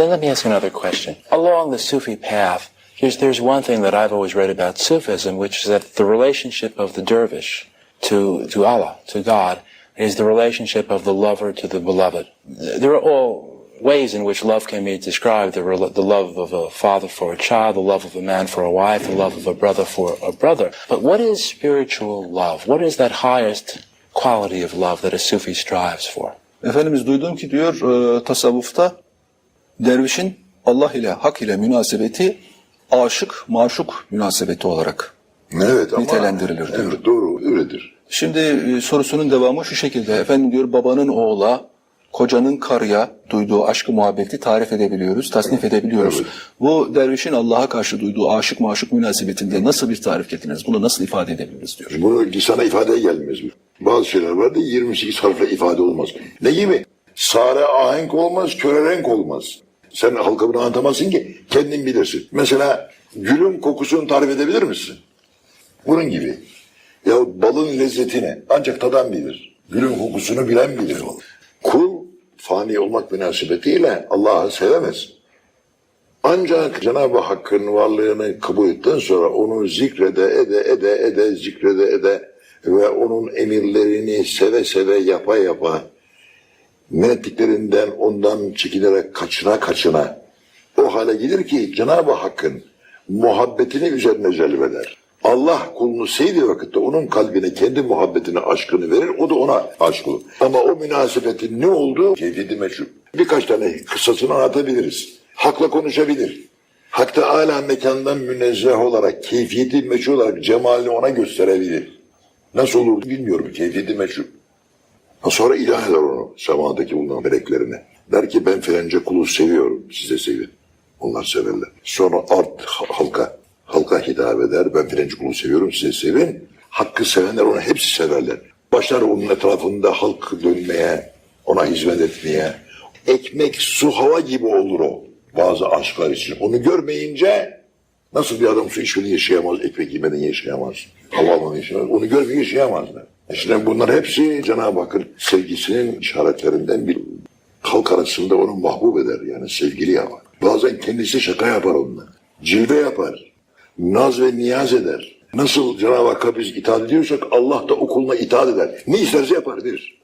then let me ask another question. Along the Sufi path, there's, there's one thing that I've always read about Sufism, which is that the relationship of the dervish to, to Allah, to God, is the relationship of the lover to the beloved. There are all ways in which love can be described, the, the love of a father for a child, the love of a man for a wife, the love of a brother for a brother. But what is spiritual love? What is that highest quality of love that a Sufi strives for? Efendimiz duydum ki diyor tasavvufta dervişin Allah ile hak ile münasebeti aşık maşuk münasebeti olarak. Evet ama Nitelendirilir diyor. Evet doğru öyledir. Şimdi e, sorusunun devamı şu şekilde. Efendim diyor babanın oğula, kocanın karıya duyduğu aşkı muhabbeti tarif edebiliyoruz, tasnif edebiliyoruz. Evet. Bu dervişin Allah'a karşı duyduğu aşık maşuk münasebetinde nasıl bir tarif getiririz? Bunu nasıl ifade edebiliriz diyor. Bunu sana ifadeye gelmez mi? Bazı şeyler vardı 28 harfle ifade olmaz. Ne gibi? Sare ahenk olmaz, köre renk olmaz. Sen halka bunu anlatamazsın ki kendin bilirsin. Mesela gülün kokusunu tarif edebilir misin? Bunun gibi. Ya balın lezzetini ancak tadan bilir. Gülün kokusunu bilen bilir. Kul fani olmak münasebetiyle Allah'ı sevemez. Ancak Cenab-ı Hakk'ın varlığını kabul ettikten sonra onu zikrede ede ede ede zikrede ede ve onun emirlerini seve seve yapa yapa men ettiklerinden ondan çekinerek kaçına kaçına o hale gelir ki Cenab-ı Hakk'ın muhabbetini üzerine celbeder. Allah kulunu sevdiği vakitte onun kalbine kendi muhabbetini, aşkını verir. O da ona aşık olur. Ama o münasebetin ne olduğu keyfiyeti meşhur. Birkaç tane kıssasını anlatabiliriz. Hakla konuşabilir. Hak Teala mekandan münezzeh olarak, keyfiyeti meşhur olarak cemalini ona gösterebilir. Nasıl olur bilmiyorum. Keyfiyeti meşhur. Ha sonra ilah eder onu semadaki bulunan meleklerine. Der ki ben filanca kulu seviyorum, siz de sevin. Onlar severler. Sonra art halka, halka hitap eder. Ben filanca kulu seviyorum, siz de sevin. Hakkı sevenler onu hepsi severler. Başlar onun etrafında halk dönmeye, ona hizmet etmeye. Ekmek, su, hava gibi olur o bazı aşklar için. Onu görmeyince Nasıl bir adam su içmeden yaşayamaz, ekmek yemeden yaşayamaz, hava almadan yaşayamaz, onu görmeden yaşayamazlar. İşte bunlar hepsi Cenab-ı Hakk'ın sevgisinin işaretlerinden bir halk arasında onu mahbub eder yani sevgili yapar. Bazen kendisi şaka yapar onunla, cilve yapar, naz ve niyaz eder. Nasıl Cenab-ı Hakk'a biz itaat ediyorsak Allah da o kuluna itaat eder. Ne isterse yapar verir.